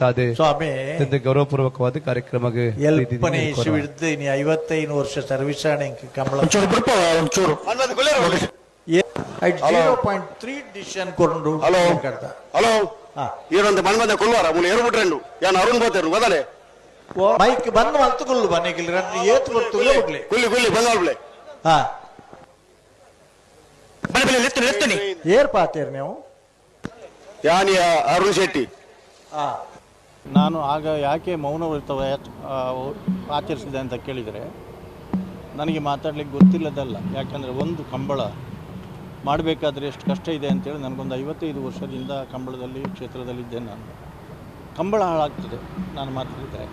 ಸಾಧೆ. ಸ್ವಾಮಿ ಅತ್ಯಂತ ಗೌರವಪೂರ್ವಕವಾದ ಕಾರ್ಯಕ್ರಮಕ್ಕೆ ಎಲ್ಪನೆ ಇಶ್ಯೂ ನೀ ಇನಿ ಐವತ್ತೈದು ವರ್ಷ ಸರ್ವಿಸ್ ಆಣೆಂಕ್ ಕಮಲ ಒಂಚೂರು ಒಂಚೂರು. ಜೀರೋ ಪಾಯಿಂಟ್ ತ್ರೀ ಡಿಸಿಷನ್ ಕೊಂಡು ಹಲೋ. ಕಡ್ದ ಹಲೋ. ಹಾ. ಈರೊಂದು ಮನ್ಮದ ಕೊಲ್ವಾರ ಮುನ್ನ ಏರು ಬಿಟ್ರೆಂಡು ಯಾನ್ ಅರುಣ್ ಬೋತೇರು ಬದಲೆ? ಮೈಕ್ ಬಂದು ಮಲ್ತುಕೊಳ್ಳು ಬನ್ನಿಗಿಲ್ಲ ಏತ್ ಗೊತ್ತಿಲ್ಲ ಬಿಡ್ಲಿ ಕುಲ್ಲಿ ಕುಲ್ಲಿ ಬಂಗಾಳ್ಬಿಳೆ ಹಾ. ಬನ್ನಿ ಬನ್ನಿ ಲೆತ್ತನಿ ಲೆತ್ತನಿ ಏರ್ ಪಾತೆರ್ ನೀವು? ಯಾನಿಯ ಅರುಣ್ ಶೆಟ್ಟಿ. ಹಾ. ನಾನು ಆಗ ಯಾಕೆ ಮೌನ ವ್ರತ ಆಚರಿಸಿದೆ ಅಂತ ಕೇಳಿದರೆ, ನನಗೆ ಮಾತಾಡಲಿಕ್ಕೆ ಗೊತ್ತಿಲ್ಲದಲ್ಲ. ಯಾಕಂದರೆ ಒಂದು ಕಂಬಳ ಮಾಡಬೇಕಾದ್ರೆ ಎಷ್ಟು ಕಷ್ಟ ಇದೆ ಅಂತೇಳಿ ನನಗೊಂದು ಐವತ್ತೈದು ವರ್ಷದಿಂದ ಕಂಬಳದಲ್ಲಿ ಕ್ಷೇತ್ರದಲ್ಲಿದ್ದೆ ನಾನು. ಕಂಬಳ ಹಾಳಾಗ್ತದೆ, ನಾನು ಮಾತಾಡಿದರೆ.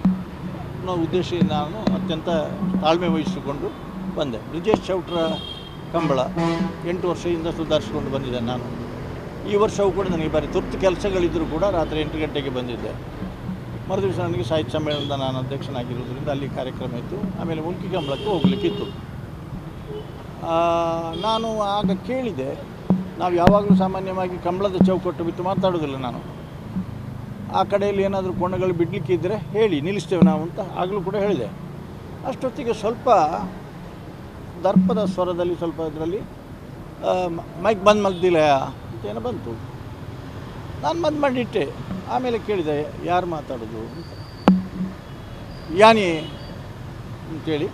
ಅನ್ನೋ ಉದ್ದೇಶ ನಾನು ಅತ್ಯಂತ ತಾಳ್ಮೆ ವಹಿಸಿಕೊಂಡು ಬಂದೆ. ಬ್ರಿಜೇಶ್ ಚೌಟ್ರ ಕಂಬಳ ಎಂಟು ವರ್ಷದಿಂದ ಸುಧಾರಿಸಿಕೊಂಡು ಬಂದಿದ್ದೆ ನಾನು. ಈ ವರ್ಷವೂ ಕೂಡ ನನಗೆ ಬಾರಿ ತುರ್ತು ಕೆಲಸಗಳಿದ್ದರೂ ಕೂಡ ರಾತ್ರಿ ಎಂಟು ಗಂಟೆಗೆ ಬಂದಿದ್ದೆ. ಮರುದಿವಸ ನನಗೆ ಸಾಹಿತ್ಯ ಸಮ್ಮೇಳನದ ನಾನು ಅಧ್ಯಕ್ಷನಾಗಿರೋದ್ರಿಂದ ಅಲ್ಲಿ ಕಾರ್ಯಕ್ರಮ ಇತ್ತು. ಆಮೇಲೆ ಉಲ್ಕಿ ಕಂಬಳಕ್ಕೆ ಹೋಗಲಿಕ್ಕಿತ್ತು. ನಾನು ಆಗ ಕೇಳಿದೆ, ನಾವು ಯಾವಾಗಲೂ ಸಾಮಾನ್ಯವಾಗಿ ಕಂಬಳದ ಚೌಕಟ್ಟು ಬಿತ್ತು ಮಾತಾಡೋದಿಲ್ಲ ನಾನು. ಆ ಕಡೆಯಲ್ಲಿ ಏನಾದರೂ ಕೋಣಗಳು ಬಿಡಲಿಕ್ಕಿದ್ದರೆ ಹೇಳಿ, ನಿಲ್ಲಿಸ್ತೇವೆ ನಾವು ಅಂತ ಆಗಲೂ ಕೂಡ ಹೇಳಿದೆ. ಅಷ್ಟೊತ್ತಿಗೆ ಸ್ವಲ್ಪ ದರ್ಪದ ಸ್ವರದಲ್ಲಿ, ಸ್ವಲ್ಪ ಇದರಲ್ಲಿ ಮೈಕ್ ಬಂದ್ ಮಗ್ದಿಲ್ಲ ಅಂತ ಏನೋ ಬಂತು. ನಾನು ಬಂದು ಮಾಡಿಟ್ಟೆ. ಆಮೇಲೆ ಕೇಳಿದೆ, ಯಾರು ಮಾತಾಡೋದು ಅಂತ. ಯಾನಿ ಅಂತೇಳಿ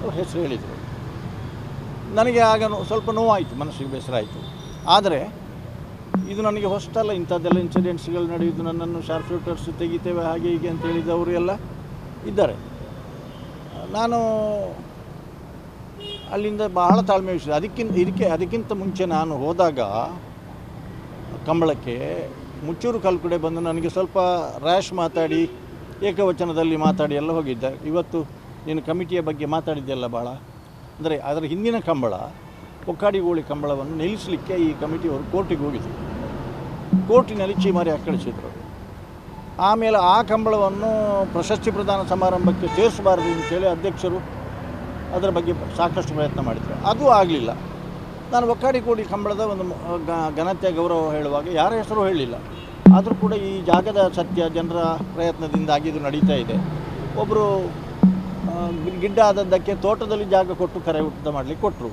ಅವ್ರ ಹೆಸರು ಹೇಳಿದರು. ನನಗೆ ಆಗ ಸ್ವಲ್ಪ ನೋವಾಯಿತು, ಮನಸ್ಸಿಗೆ ಬೇಸರ ಆಯಿತು ಆದರೆ ಇದು ನನಗೆ ಹೊಸತಲ್ಲ ಇಂಥದ್ದೆಲ್ಲ ಇನ್ಸಿಡೆಂಟ್ಸ್ಗಳು ನಡೆಯೋದು, ನನ್ನನ್ನು ಶಾರ್ಪ್ ಶೂಟರ್ಸ್ ತೆಗಿತೇವೆ, ಹಾಗೆ ಹೀಗೆ ಅಂತ ಹೇಳಿದವರು ಎಲ್ಲ ಇದ್ದಾರೆ. ನಾನು ಅಲ್ಲಿಂದ ಬಹಳ ತಾಳ್ಮೆ ವಿಷಯ ಅದಕ್ಕಿಂತ, ಇದಕ್ಕೆ, ಅದಕ್ಕಿಂತ ಮುಂಚೆ ನಾನು ಹೋದಾಗ ಕಂಬಳಕ್ಕೆ ಮುಚ್ಚೂರು ಕಲ್ಕುಡೆ ಬಂದು ನನಗೆ ಸ್ವಲ್ಪ ರ್ಯಾಶ್ ಮಾತಾಡಿ, ಏಕವಚನದಲ್ಲಿ ಮಾತಾಡಿ ಎಲ್ಲ ಹೋಗಿದ್ದೆ. ಇವತ್ತು ನೀನು ಕಮಿಟಿಯ ಬಗ್ಗೆ ಮಾತಾಡಿದ್ದೆಲ್ಲ ಭಾಳ ಅಂದರೆ ಅದರ ಹಿಂದಿನ ಕಂಬಳ ಒಕ್ಕಾಡಿ ಗೋಳಿ ಕಂಬಳವನ್ನು ನಿಲ್ಲಿಸಲಿಕ್ಕೆ ಈ ಕಮಿಟಿಯವರು ಕೋರ್ಟಿಗೆ ಹೋಗಿದ್ರು. ಕೋರ್ಟಿನಲ್ಲಿ ಚೀಮಾರಿ ಅಕ್ಕಳಿಸಿದ್ರು ಆಮೇಲೆ ಆ ಕಂಬಳವನ್ನು ಪ್ರಶಸ್ತಿ ಪ್ರದಾನ ಸಮಾರಂಭಕ್ಕೆ ಸೇರಿಸಬಾರದು ಅಂತೇಳಿ ಅಧ್ಯಕ್ಷರು ಅದರ ಬಗ್ಗೆ ಸಾಕಷ್ಟು ಪ್ರಯತ್ನ ಮಾಡಿದರು. ಅದು ಆಗಲಿಲ್ಲ. ನಾನು ಒಕ್ಕಾಡಿ ಕೋಡಿ ಕಂಬಳದ ಒಂದು ಘನತೆ ಗೌರವ ಹೇಳುವಾಗ ಯಾರ ಹೆಸರು ಹೇಳಿಲ್ಲ. ಆದರೂ ಕೂಡ ಈ ಜಾಗದ ಸತ್ಯ, ಜನರ ಪ್ರಯತ್ನದಿಂದಾಗಿ ಇದು ನಡೀತಾ ಇದೆ. ಒಬ್ಬರು ಗಿಡ್ಡ ಆದದ್ದಕ್ಕೆ ತೋಟದಲ್ಲಿ ಜಾಗ ಕೊಟ್ಟು ಕರೆ ಊಟ ಮಾಡಲಿಕ್ಕೆ ಕೊಟ್ಟರು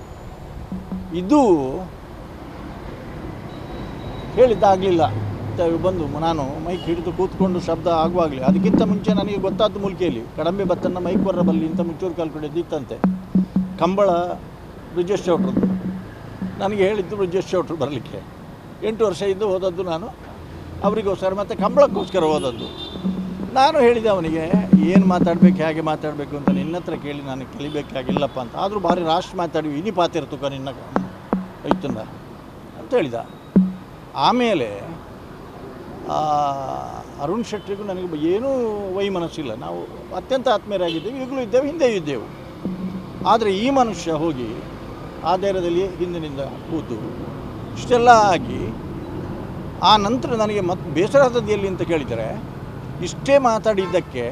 ಇದು ಹೇಳಿದ್ದಾಗಲಿಲ್ಲ. ಬಂದು ನಾನು ಮೈಕ್ ಹಿಡಿದು ಕೂತ್ಕೊಂಡು ಶಬ್ದ ಆಗುವಾಗಲೇ. ಅದಕ್ಕಿಂತ ಮುಂಚೆ ನನಗೆ ಗೊತ್ತಾದ ಮೂಲಿಕೆಯಲ್ಲಿ, ಕಡಂಬೆ ಭತ್ತನ ಮೈಕ್ ಬರಬಲ್ಲಿ ಇಂಥ ಮುಚ್ಚೂರು ಕಾಲು ಇತ್ತಂತೆ ಕಂಬಳ ಬ್ರಿಜೇಶ್ ಚೌಟ್ರದ್ದು ನನಗೆ ಹೇಳಿದ್ದು ಬ್ರಿಜೇಶ್ ಚೌಟ್ರು ಬರಲಿಕ್ಕೆ. ಎಂಟು ವರ್ಷ ಇದ್ದು ಹೋದದ್ದು ನಾನು. ಅವರಿಗೋಸ್ಕರ ಮತ್ತು ಕಂಬಳಕ್ಕೋಸ್ಕರ ಹೋದದ್ದು. ನಾನು ಹೇಳಿದೆ ಅವನಿಗೆ, ಏನು ಮಾತಾಡಬೇಕು, ಹೇಗೆ ಮಾತಾಡಬೇಕು ಅಂತ ನಿನ್ನ ಹತ್ರ ಕೇಳಿ, ನಾನು ಕಲಿಬೇಕಾಗಿಲ್ಲಪ್ಪ ಅಂತ. ಆದರೂ ಭಾರಿ ರಾಷ್ಟ್ರ ಮಾತಾಡಿ ಇನಿ ಪಾತಿರ್ತುಕ ನಿನ್ನ ಐತಂದ ಅಂತ ಹೇಳಿದ. ಆಮೇಲೆ ಅರುಣ್ ಶೆಟ್ಟಿಗೂ ನನಗೆ ಏನೂ ವೈಮನಸ್ಸಿಲ್ಲ ನಾವು ಅತ್ಯಂತ ಆತ್ಮೀಯರಾಗಿದ್ದೇವೆ, ಈಗಲೂ ಇದ್ದೇವೆ ಹಿಂದೆ ಇದ್ದೇವೆ. ಆದರೆ ಈ ಮನುಷ್ಯ ಹೋಗಿ ಆ ಧೈರ್ಯದಲ್ಲಿ ಹಿಂದಿನಿಂದ ಕೂತು. ಇಷ್ಟೆಲ್ಲ ಆಗಿ ಆ ನಂತರ ನನಗೆ ಮತ್ತೆ ಬೇಸರ ಆದದ್ದು ಎಲ್ಲಿ ಅಂತ ಕೇಳಿದರೆ ಇಷ್ಟೇ ಮಾತಾಡಿದ್ದಕ್ಕೆ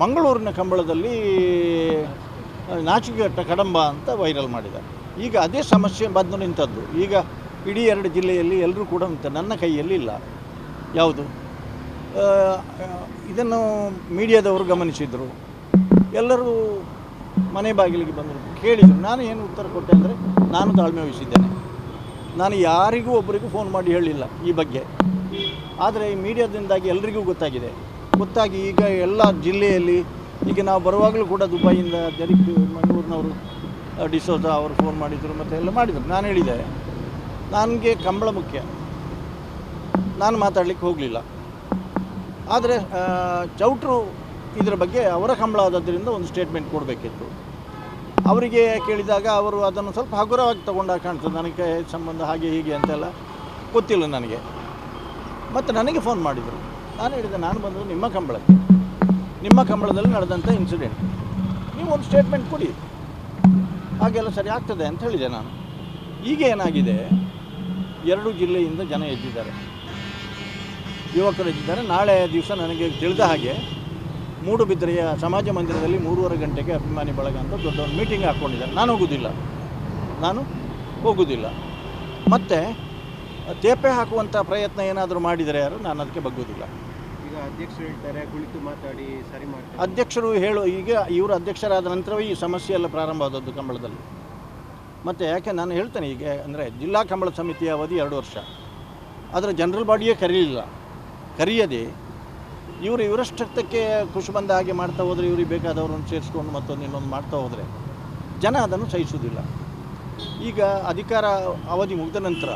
ಮಂಗಳೂರಿನ ಕಂಬಳದಲ್ಲಿ ನಾಚಿಕೆಟ್ಟ ಕಡಂಬ ಅಂತ ವೈರಲ್ ಮಾಡಿದ್ದಾರೆ ಈಗ ಅದೇ ಸಮಸ್ಯೆ ಬಂದು ನಿಂತದ್ದು. ಈಗ ಇಡೀ ಎರಡು ಜಿಲ್ಲೆಯಲ್ಲಿ ಎಲ್ಲರೂ ಕೂಡ ಉಂಟು ನನ್ನ ಕೈಯಲ್ಲಿ ಇಲ್ಲ. ಯಾವುದು? ಇದನ್ನು ಮೀಡಿಯಾದವರು ಗಮನಿಸಿದರು. ಎಲ್ಲರೂ ಮನೆ ಬಾಗಿಲಿಗೆ ಬಂದರು. ಕೇಳಿದರು ನಾನು ಏನು ಉತ್ತರ ಕೊಟ್ಟೆ ಅಂದರೆ ನಾನು ತಾಳ್ಮೆ ವಹಿಸಿದ್ದೇನೆ. ನಾನು ಯಾರಿಗೂ ಒಬ್ಬರಿಗೂ ಫೋನ್ ಮಾಡಿ ಹೇಳಿಲ್ಲ ಈ ಬಗ್ಗೆ. ಆದರೆ ಈ ಮೀಡಿಯಾದಿಂದಾಗಿ ಎಲ್ರಿಗೂ ಗೊತ್ತಾಗಿದೆ. ಗೊತ್ತಾಗಿ ಈಗ ಎಲ್ಲ ಜಿಲ್ಲೆಯಲ್ಲಿ, ಈಗ ನಾವು ಬರುವಾಗಲೂ ಕೂಡ ದುಬೈಯಿಂದ ಜರಿಕ್ ಮಂಗಳೂರಿನವರು ಡಿಸೋಜಾ ಅವರು ಫೋನ್ ಮಾಡಿದರು, ಮತ್ತು ಎಲ್ಲ ಮಾಡಿದರು. ನಾನು ಹೇಳಿದೆ, ನನಗೆ ಕಂಬಳ ಮುಖ್ಯ. ನಾನು ಮಾತಾಡಲಿಕ್ಕೆ ಹೋಗಲಿಲ್ಲ. ಆದರೆ ಚೌಟ್ರು ಇದರ ಬಗ್ಗೆ ಅವರ ಕಂಬಳ ಆದದ್ದರಿಂದ ಒಂದು ಸ್ಟೇಟ್ಮೆಂಟ್ ಕೊಡಬೇಕಿತ್ತು. ಅವರಿಗೆ ಕೇಳಿದಾಗ ಅವರು ಅದನ್ನು ಸ್ವಲ್ಪ ಹಗುರವಾಗಿ ತಗೊಂಡಾಗ ಕಾಣ್ತದೆ, ನನಗೆ ಸಂಬಂಧ ಹಾಗೆ ಹೀಗೆ ಅಂತೆಲ್ಲ ಗೊತ್ತಿಲ್ಲ ನನಗೆ. ಮತ್ತು ನನಗೆ ಫೋನ್ ಮಾಡಿದರು. ನಾನು ಹೇಳಿದೆ, ನಾನು ಬಂದು ನಿಮ್ಮ ಕಂಬಳಕ್ಕೆ. ನಿಮ್ಮ ಕಂಬಳದಲ್ಲಿ ನಡೆದಂಥ ಇನ್ಸಿಡೆಂಟ್ ನೀವು ಒಂದು ಸ್ಟೇಟ್ಮೆಂಟ್ ಕೊಡಿ. ಹಾಗೆಲ್ಲ ಸರಿ ಆಗ್ತದೆ ಅಂತ ಹೇಳಿದೆ ನಾನು. ಈಗ ಏನಾಗಿದೆ? ಎರಡು ಜಿಲ್ಲೆಯಿಂದ ಜನ ಎದ್ದಿದ್ದಾರೆ. ಯುವಕರು ಎದ್ದಿದ್ದಾರೆ. ನಾಳೆ ದಿವಸ ನನಗೆ ತಿಳಿದ ಹಾಗೆ ಮೂಡುಬಿದ್ರೆಯ ಸಮಾಜ ಮಂದಿರದಲ್ಲಿ ಮೂರುವರೆ ಗಂಟೆಗೆ ಅಭಿಮಾನಿ ಬಳಗ ಅಂತ ದೊಡ್ಡ ಒಂದು ಮೀಟಿಂಗ್ ಹಾಕ್ಕೊಂಡಿದ್ದಾರೆ. ನಾನು ಹೋಗೋದಿಲ್ಲ. ನಾನು ಹೋಗೋದಿಲ್ಲ. ಮತ್ತು ತೇಪೆ ಹಾಕುವಂಥ ಪ್ರಯತ್ನ ಏನಾದರೂ ಮಾಡಿದರೆ ಯಾರು? ನಾನು ಅದಕ್ಕೆ ಬಗ್ಗೋದಿಲ್ಲ. ಈಗ ಅಧ್ಯಕ್ಷರು ಹೇಳ್ತಾರೆ ಕುಳಿತು ಮಾತಾಡಿ ಸರಿ ಮಾಡಿ ಅಧ್ಯಕ್ಷರು ಹೇಳು ಈಗ ಇವರು ಅಧ್ಯಕ್ಷರಾದ ನಂತರವೇ ಈ ಸಮಸ್ಯೆ ಎಲ್ಲ ಪ್ರಾರಂಭ ಆದದ್ದು ಕಂಬಳದಲ್ಲಿ. ಮತ್ತು ಯಾಕೆ ನಾನು ಹೇಳ್ತೇನೆ ಈಗ ಅಂದರೆ ಜಿಲ್ಲಾ ಕಂಬಳ ಸಮಿತಿಯ ಅವಧಿ ಎರಡು ವರ್ಷ. ಅದರ ಜನರಲ್ ಬಾಡಿಯೇ ಕರೀಲಿಲ್ಲ. ಕರೆಯದೆ ಇವರು ಇವರಷ್ಟಕ್ಕೆ ಖುಷಿ ಬಂದ ಹಾಗೆ ಮಾಡ್ತಾ ಹೋದರೆ ಇವ್ರಿಗೆ ಬೇಕಾದವರನ್ನು ಸೇರಿಸ್ಕೊಂಡು ಮತ್ತೊಂದು ಇನ್ನೊಂದು ಮಾಡ್ತಾ ಹೋದರೆ ಜನ ಅದನ್ನು ಸಹಿಸುವುದಿಲ್ಲ. ಈಗ ಅಧಿಕಾರ ಅವಧಿ ಮುಗಿದ ನಂತರ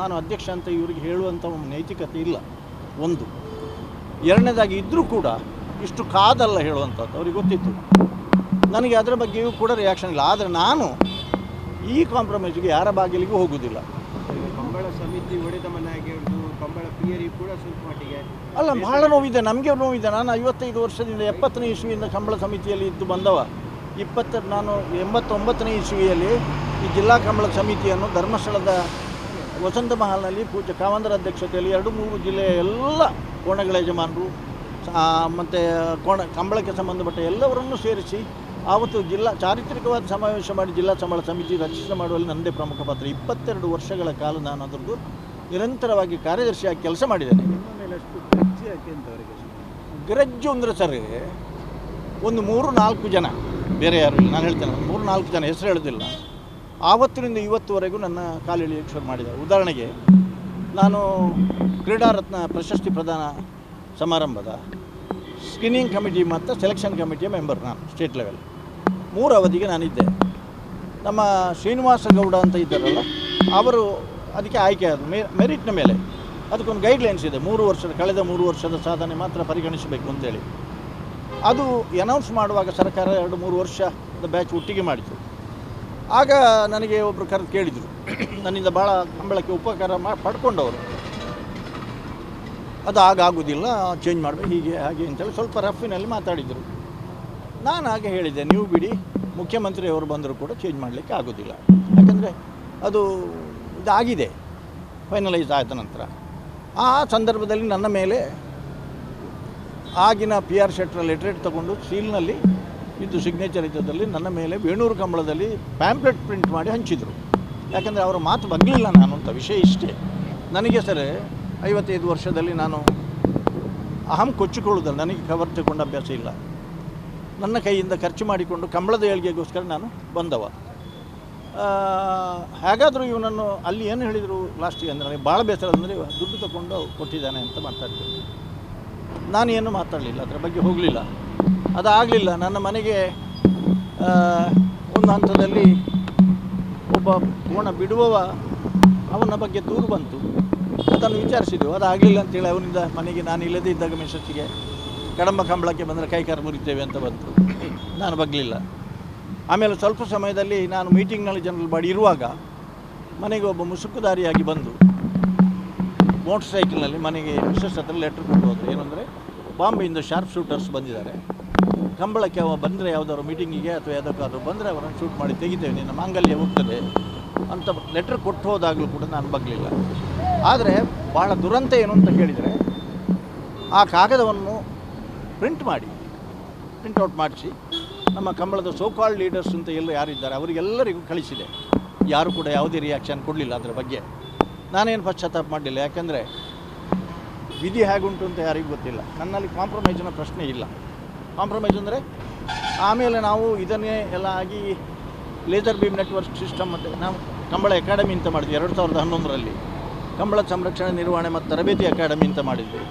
ನಾನು ಅಧ್ಯಕ್ಷ ಅಂತ ಇವರಿಗೆ ಹೇಳುವಂಥ ಒಂದು ನೈತಿಕತೆ ಇಲ್ಲ, ಒಂದು. ಎರಡನೇದಾಗಿ ಇದ್ದರೂ ಕೂಡ ಇಷ್ಟು ಕಾದಲ್ಲ ಹೇಳುವಂಥದ್ದು, ಅವ್ರಿಗೆ ಗೊತ್ತಿತ್ತು. ನನಗೆ ಅದರ ಬಗ್ಗೆಯೂ ಕೂಡ ರಿಯಾಕ್ಷನ್ ಇಲ್ಲ. ಆದರೆ ನಾನು ಈ ಕಾಂಪ್ರಮೈಸ್ಗೆ ಯಾರ ಬಾಗಿಲಿಗೂ ಹೋಗುವುದಿಲ್ಲ. ಕಂಬಳ ಸಮಿತಿ ಒಡೆದ ಕಂಬಳ ಪಿಯರಿ ಕೂಡ ಸ್ವಲ್ಪ ಮಟ್ಟಿಗೆ ಅಲ್ಲ, ಬಹಳ ನೋವಿದೆ, ನಮಗೆ ನೋವಿದೆ. ನಾನು ಐವತ್ತೈದು ವರ್ಷದಿಂದ ಎಪ್ಪತ್ತನೇ ಇಸ್ವಿಯಿಂದ ಕಂಬಳ ಸಮಿತಿಯಲ್ಲಿ ಇದ್ದು ಬಂದವ. ಇಪ್ಪತ್ತ, ನಾನು ಎಂಬತ್ತೊಂಬತ್ತನೇ ಇಸ್ವಿಯಲ್ಲಿ ಈ ಜಿಲ್ಲಾ ಕಂಬಳ ಸಮಿತಿಯನ್ನು ಧರ್ಮಸ್ಥಳದ ವಸಂತ ಮಹಲ್ನಲ್ಲಿ ಪೂಜೆ ಕಾವಂದರ ಅಧ್ಯಕ್ಷತೆಯಲ್ಲಿ ಎರಡು, ಮೂರು ಜಿಲ್ಲೆಯ ಎಲ್ಲ ಕೋಣಗಳ ಯಜಮಾನರು ಮತ್ತು ಕೋಣ, ಕಂಬಳಕ್ಕೆ ಸಂಬಂಧಪಟ್ಟ ಎಲ್ಲವರನ್ನು ಸೇರಿಸಿ ಆವತ್ತು ಜಿಲ್ಲಾ ಚಾರಿತ್ರಿಕವಾದ ಸಮಾವೇಶ ಮಾಡಿ ಜಿಲ್ಲಾ ಸಂಬಳ ಸಮಿತಿ ರಚಿಸ ಮಾಡುವಲ್ಲಿ ನನ್ನದೇ ಪ್ರಮುಖ ಪಾತ್ರ. ಇಪ್ಪತ್ತೆರಡು ವರ್ಷಗಳ ಕಾಲ ನಾನು ಅದರದ್ದು ನಿರಂತರವಾಗಿ ಕಾರ್ಯದರ್ಶಿಯಾಗಿ ಕೆಲಸ ಮಾಡಿದ್ದೇನೆ. ಗ್ರಜ್ಜು ಅಂದರೆ ಸರ್ ಒಂದು ಮೂರು ನಾಲ್ಕು ಜನ ಬೇರೆ ಯಾರು ಇಲ್ಲ ನಾನು ಹೇಳ್ತೇನೆ ಮೂರು ನಾಲ್ಕು ಜನ ಹೆಸರು ಹೇಳೋದಿಲ್ಲ. ಆವತ್ತಿನಿಂದ ಇವತ್ತುವರೆಗೂ ನನ್ನ ಕಾಲೆಳೆಯಕ್ಕೆ ಶುರು ಮಾಡಿದೆ ಉದಾಹರಣೆಗೆ ನಾನು ಕ್ರೀಡಾರತ್ನ ಪ್ರಶಸ್ತಿ ಪ್ರದಾನ ಸಮಾರಂಭದ ಸ್ಕ್ರೀನಿಂಗ್ ಕಮಿಟಿ ಮತ್ತು ಸೆಲೆಕ್ಷನ್ ಕಮಿಟಿಯ ಮೆಂಬರ್ ನಾನು ಸ್ಟೇಟ್ ಲೆವೆಲ್ ಮೂರು ಅವಧಿಗೆ ನಾನಿದ್ದೆ. ನಮ್ಮ ಶ್ರೀನಿವಾಸ ಗೌಡ ಅಂತ ಇದ್ದಾರಲ್ಲ, ಅವರು ಅದಕ್ಕೆ ಆಯ್ಕೆ ಆದರು, ಮೇ, ಮೆರಿಟ್ನ ಮೇಲೆ. ಅದಕ್ಕೊಂದು ಗೈಡ್ಲೈನ್ಸ್ ಇದೆ, ಮೂರು ವರ್ಷದ, ಕಳೆದ ಮೂರು ವರ್ಷದ ಸಾಧನೆ ಮಾತ್ರ ಪರಿಗಣಿಸಬೇಕು ಅಂತೇಳಿ. ಅದು ಅನೌನ್ಸ್ ಮಾಡುವಾಗ ಸರ್ಕಾರ ಎರಡು ಮೂರು ವರ್ಷದ ಬ್ಯಾಚ್ ಒಟ್ಟಿಗೆ ಮಾಡಿತು ಆಗ ನನಗೆ ಒಬ್ಬರು ಕರೆದು ಕೇಳಿದರು, ನನ್ನಿಂದ ಭಾಳ ಕಂಬಳಕ್ಕೆ ಉಪಕಾರ ಮಾ, ಪಡ್ಕೊಂಡವರು. ಅದು ಆಗ ಆಗೋದಿಲ್ಲ ಚೇಂಜ್ ಮಾಡಬೇಕು, ಹೀಗೆ, ಹಾಗೆ ಅಂತೇಳಿ ಸ್ವಲ್ಪ ರಫಿನಲ್ಲಿ ಮಾತಾಡಿದರು. ನಾನು ಹಾಗೆ ಹೇಳಿದೆ ನೀವು ಬಿಡಿ, ಮುಖ್ಯಮಂತ್ರಿಯವರು ಬಂದರೂ ಕೂಡ ಚೇಂಜ್ ಮಾಡಲಿಕ್ಕೆ ಆಗೋದಿಲ್ಲ. ಯಾಕಂದರೆ ಅದು ಇದಾಗಿದೆ ಫೈನಲೈಸ್ ಆದ ನಂತರ. ಆ ಸಂದರ್ಭದಲ್ಲಿ ನನ್ನ ಮೇಲೆ ಆಗಿನ ಪಿ ಆರ್ ಶೆಟ್ಟರ ಲೆಟ್ರೇಟ್ ತಗೊಂಡು ಸೀಲ್ನಲ್ಲಿ ಇದ್ದು ಸಿಗ್ನೇಚರ್ ಇದ್ದದಲ್ಲಿ ನನ್ನ ಮೇಲೆ ವೇಣೂರು ಕಂಬಳದಲ್ಲಿ ಪ್ಯಾಂಪ್ಲೆಟ್ ಪ್ರಿಂಟ್ ಮಾಡಿ ಹಂಚಿದರು. ಯಾಕಂದರೆ ಅವರ ಮಾತು ಬಗ್ಲಿಲ್ಲ ನಾನು ಅಂತ ವಿಷಯ ಇಷ್ಟೇ. ನನಗೆ ಸರ್, ಐವತ್ತೈದು ವರ್ಷದಲ್ಲಿ ನಾನು ಅಹಂ ಕೊಚ್ಚಿಕೊಳ್ಳೋದಲ್ಲ, ನನಗೆ ಕವರ್ ತಗೊಂಡು ಅಭ್ಯಾಸ ಇಲ್ಲ. ನನ್ನ ಕೈಯಿಂದ ಖರ್ಚು ಮಾಡಿಕೊಂಡು ಕಂಬಳದ ಏಳಿಗೆಗೋಸ್ಕರ ನಾನು ಬಂದವ. ಹೇಗಾದರೂ ಇವನನ್ನು ಅಲ್ಲಿ ಏನು ಹೇಳಿದರು ಲಾಸ್ಟಿಗೆ ಅಂದರೆ ನನಗೆ ಭಾಳ ಬೇಸರ ಅಂದರೆ ದುಡ್ಡು ತಗೊಂಡು ಕೊಟ್ಟಿದ್ದಾನೆ ಅಂತ ಮಾತಾಡ್ತೀನಿ ಏನು ಮಾತಾಡಲಿಲ್ಲ, ಅದರ ಬಗ್ಗೆ ಹೋಗಲಿಲ್ಲ. ಅದಾಗಲಿಲ್ಲ, ನನ್ನ ಮನೆಗೆ ಒಂದು ಹಂತದಲ್ಲಿ ಒಬ್ಬ ಕೋಣ ಬಿಡುವವ, ಅವನ ಬಗ್ಗೆ ದೂರು ಬಂತು. ಅದನ್ನು ವಿಚಾರಿಸಿದೆವು. ಅದಾಗಲಿಲ್ಲ ಅಂತೇಳಿ ಅವನಿಂದ ಮನೆಗೆ ನಾನು ಇಲ್ಲದೇ ಇದ್ದಾಗ ಮೆಸೇಜಿಗೆ ಕಡಂಬ ಕಂಬಳಕ್ಕೆ ಬಂದರೆ ಕೈಕಾರು ಮುರಿತೇವೆ ಅಂತ ಬಂತು. ನಾನು ಬಗ್ಲಿಲ್ಲ. ಆಮೇಲೆ ಸ್ವಲ್ಪ ಸಮಯದಲ್ಲಿ ನಾನು ಮೀಟಿಂಗ್ನಲ್ಲಿ ಜನರಲ್ ಬಾಡಿ ಇರುವಾಗ ಮನೆಗೆ ಒಬ್ಬ ಮುಸುಕುದಾರಿಯಾಗಿ ಬಂದು ಮೋಟರ್ ಸೈಕಲ್ನಲ್ಲಿ ಮನೆಗೆ ಮಿಸ್ಸಸ್ ಹತ್ರ ಲೆಟ್ರ್ ಕೊಟ್ಟು ಹೋದರು. ಏನಂದರೆ ಬಾಂಬೆಯಿಂದ ಶಾರ್ಪ್ ಶೂಟರ್ಸ್ ಬಂದಿದ್ದಾರೆ. ಕಂಬಳಕ್ಕೆ ಅವ ಬಂದರೆ ಯಾವುದಾದ್ರು ಮೀಟಿಂಗಿಗೆ ಅಥವಾ ಯಾವುದಕ್ಕಾದ್ರೂ ಬಂದರೆ ಅವರನ್ನು ಶೂಟ್ ಮಾಡಿ ತೆಗಿತೇವೆ. ನಿನ್ನ ಮಾಂಗಲ್ಯ ಹೋಗ್ತದೆ ಅಂತ ಲೆಟ್ರ್ ಕೊಟ್ಟು ಹೋದಾಗಲೂ ಕೂಡ ನಾನು ಬಗ್ಲಿಲ್ಲ. ಆದರೆ ಭಾಳ ದುರಂತ ಏನು ಅಂತ ಹೇಳಿದರೆ ಆ ಕಾಗದವನ್ನು ಪ್ರಿಂಟ್ ಮಾಡಿ ಪ್ರಿಂಟೌಟ್ ಮಾಡಿಸಿ, ನಮ್ಮ ಕಂಬಳದ ಸೋಕಾಲ್ ಲೀಡರ್ಸ್ ಅಂತ ಎಲ್ಲ ಯಾರಿದ್ದಾರೆ, ಅವರಿಗೆಲ್ಲರಿಗೂ ಕಳಿಸಿದೆ. ಯಾರು ಕೂಡ ಯಾವುದೇ ರಿಯಾಕ್ಷನ್ ಕೊಡಲಿಲ್ಲ ಅದರ ಬಗ್ಗೆ. ನಾನೇನು ಪಶ್ಚಾತ್ತಾಪ ಮಾಡಲಿಲ್ಲ, ಯಾಕೆಂದರೆ ವಿಧಿ ಹೇಗುಂಟು ಅಂತ ಯಾರಿಗೂ ಗೊತ್ತಿಲ್ಲ. ನನ್ನಲ್ಲಿ ಕಾಂಪ್ರಮೈಸಿನ ಪ್ರಶ್ನೆ ಇಲ್ಲ. ಕಾಂಪ್ರಮೈಸ್ ಅಂದರೆ ಆಮೇಲೆ ನಾವು ಇದನ್ನೇ ಎಲ್ಲ ಆಗಿ ಲೇಸರ್ ಬೀಮ್ ನೆಟ್ವರ್ಕ್ ಸಿಸ್ಟಮ್ ಮತ್ತು ನಾವು ಕಂಬಳ ಅಕಾಡೆಮಿ ಅಂತ ಮಾಡಿದ್ವಿ, ಎರಡು ಸಾವಿರದ ಹನ್ನೊಂದರಲ್ಲಿ. ಕಂಬಳ ಸಂರಕ್ಷಣೆ, ನಿರ್ವಹಣೆ ಮತ್ತು ತರಬೇತಿ ಅಕಾಡೆಮಿ ಅಂತ ಮಾಡಿದ್ವಿ.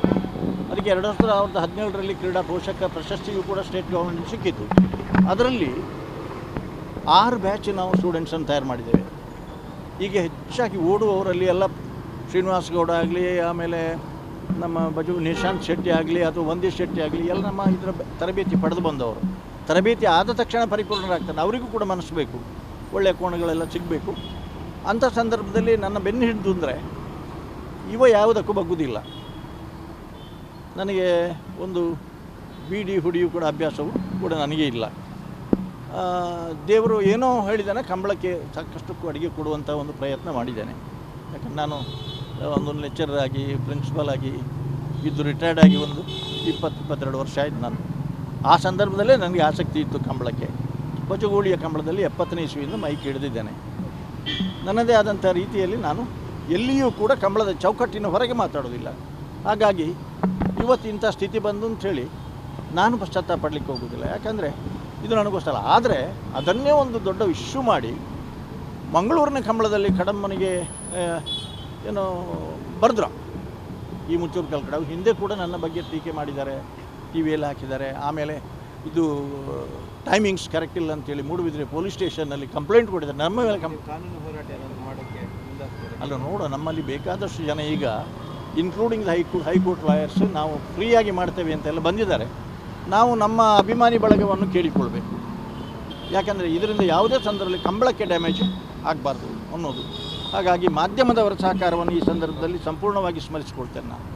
ಅದಕ್ಕೆ ಎರಡು ಸಾವಿರದ ಹದಿನೇಳರಲ್ಲಿ ಕ್ರೀಡಾ ಪೋಷಕ ಪ್ರಶಸ್ತಿಯೂ ಕೂಡ ಸ್ಟೇಟ್ ಗೌರ್ಮೆಂಟ್ ಸಿಕ್ಕಿತ್ತು. ಅದರಲ್ಲಿ ಆರು ಬ್ಯಾಚ್ ನಾವು ಸ್ಟೂಡೆಂಟ್ಸನ್ನು ತಯಾರು ಮಾಡಿದ್ದೇವೆ. ಈಗ ಹೆಚ್ಚಾಗಿ ಓಡುವವರಲ್ಲಿ ಎಲ್ಲ ಶ್ರೀನಿವಾಸ್ ಗೌಡ ಆಗಲಿ, ಆಮೇಲೆ ನಮ್ಮ ಬಜು ನಿಶಾಂತ್ ಶೆಟ್ಟಿ ಆಗಲಿ ಅಥವಾ ವಂದೇಶ್ ಶೆಟ್ಟಿ ಆಗಲಿ, ಎಲ್ಲ ನಮ್ಮ ಇದರ ತರಬೇತಿ ಪಡೆದು ಬಂದವರು. ತರಬೇತಿ ಆದ ತಕ್ಷಣ ಪರಿಪೂರ್ಣರಾಗ್ತಾನೆ ಅವರಿಗೂ ಕೂಡ ಮನಸ್ಸು ಬೇಕು. ಒಳ್ಳೆಯ ಕೋಣಗಳೆಲ್ಲ ಸಿಗಬೇಕು. ಅಂಥ ಸಂದರ್ಭದಲ್ಲಿ ನನ್ನ ಬೆನ್ನು ಹಿಡಿದು ಅಂದರೆ ಇವ ಯಾವುದಕ್ಕೂ ಬಗ್ಗುವುದಿಲ್ಲ ನನಗೆ ಒಂದು ಬೀಡಿ ಹುಡಿಯು ಕೂಡ ಅಭ್ಯಾಸವು ಕೂಡ ನನಗೆ ಇಲ್ಲ. ದೇವರು ಏನೋ ಹೇಳಿದ್ದಾನೆ ಕಂಬಳಕ್ಕೆ ಸಾಕಷ್ಟು ಅಡುಗೆ ಕೊಡುವಂಥ ಒಂದು ಪ್ರಯತ್ನ ಮಾಡಿದ್ದೇನೆ. ಯಾಕಂದ್ರೆ ನಾನು ಒಂದು ಲೆಕ್ಚರರ್ ಆಗಿ ಪ್ರಿನ್ಸಿಪಾಲ್ ಆಗಿ ಇದ್ದು ರಿಟೈರ್ಡ್ ಆಗಿ ಒಂದು ಇಪ್ಪತ್ತು, ಇಪ್ಪತ್ತೆರಡು ವರ್ಷ ಆಯಿತು ನಾನು. ಆ ಸಂದರ್ಭದಲ್ಲೇ ನನಗೆ ಆಸಕ್ತಿ ಇತ್ತು ಕಂಬಳಕ್ಕೆ. ಬಚಗೂಳಿಯ ಕಂಬಳದಲ್ಲಿ ಎಪ್ಪತ್ತನೇ ಇಸುವಿಂದ ಮೈಕ್ ಹಿಡಿದಿದ್ದೇನೆ ನನ್ನದೇ ಆದಂಥ ರೀತಿಯಲ್ಲಿ ನಾನು ಎಲ್ಲಿಯೂ ಕೂಡ ಕಂಬಳದ ಚೌಕಟ್ಟಿನ ಹೊರಗೆ ಮಾತಾಡೋದಿಲ್ಲ ಹಾಗಾಗಿ ಇವತ್ತು ಇಂಥ ಸ್ಥಿತಿ ಬಂದು ಅಂಥೇಳಿ ನಾನು ಪಶ್ಚಾತ್ತಾಪ ಪಡಲಿಕ್ಕೆ ಹೋಗೋದಿಲ್ಲ. ಯಾಕಂದರೆ ಇದು ನನಗೋಸ್ಕರ ಆದರೆ ಅದನ್ನೇ ಒಂದು ದೊಡ್ಡ ಇಶ್ಯೂ ಮಾಡಿ ಮಂಗಳೂರಿನ ಕಂಬಳದಲ್ಲಿ ಕಡಮ್ಮನಿಗೆ ಏನು ಬರೆದ್ರು. ಈ ಮುಚ್ಚೂರು ಕಲ್ಕಡ ಹಿಂದೆ ಕೂಡ ನನ್ನ ಬಗ್ಗೆ ಟೀಕೆ ಮಾಡಿದ್ದಾರೆ ಟಿ ವಿಯಲ್ಲಿ ಹಾಕಿದ್ದಾರೆ. ಆಮೇಲೆ ಇದು ಟೈಮಿಂಗ್ಸ್ ಕರೆಕ್ಟ್ ಇಲ್ಲ ಅಂತೇಳಿ ಮೂಡುಬಿದ್ರೆ ಪೊಲೀಸ್ ಸ್ಟೇಷನ್ನಲ್ಲಿ ಕಂಪ್ಲೇಂಟ್ ಕೊಟ್ಟಿದ್ದಾರೆ. ನಮ್ಮ ಮೇಲೆ ಕಂಪ್ ಕಾನೂನು ಹೋರಾಟ ಏನಾದ್ರು ಮಾಡೋಕ್ಕೆ ಅಲ್ಲ ನೋಡು ನಮ್ಮಲ್ಲಿ ಬೇಕಾದಷ್ಟು ಜನ ಈಗ including the high court high court lawyers ನಾವು ಫ್ರೀಯಾಗಿ ಮಾಡ್ತೇವೆ ಅಂತೆಲ್ಲ ಬಂದಿದ್ದಾರೆ. ನಾವು ನಮ್ಮ ಅಭಿಮಾನಿ ಬಳಗವನ್ನು ಕೇಳಿಕೊಳ್ಬೇಕು. ಯಾಕಂದರೆ ಇದರಿಂದ ಯಾವುದೇ ಸಂದರ್ಭದಲ್ಲಿ ಕಂಬಳಕ್ಕೆ ಡ್ಯಾಮೇಜ್ ಆಗಬಾರ್ದು ಅನ್ನೋದು. ಹಾಗಾಗಿ ಮಾಧ್ಯಮದವರ ಸಹಕಾರವನ್ನು ಈ ಸಂದರ್ಭದಲ್ಲಿ ಸಂಪೂರ್ಣವಾಗಿ ಸ್ಮರಿಸಿಕೊಳ್ತೇನೆ ನಾನು.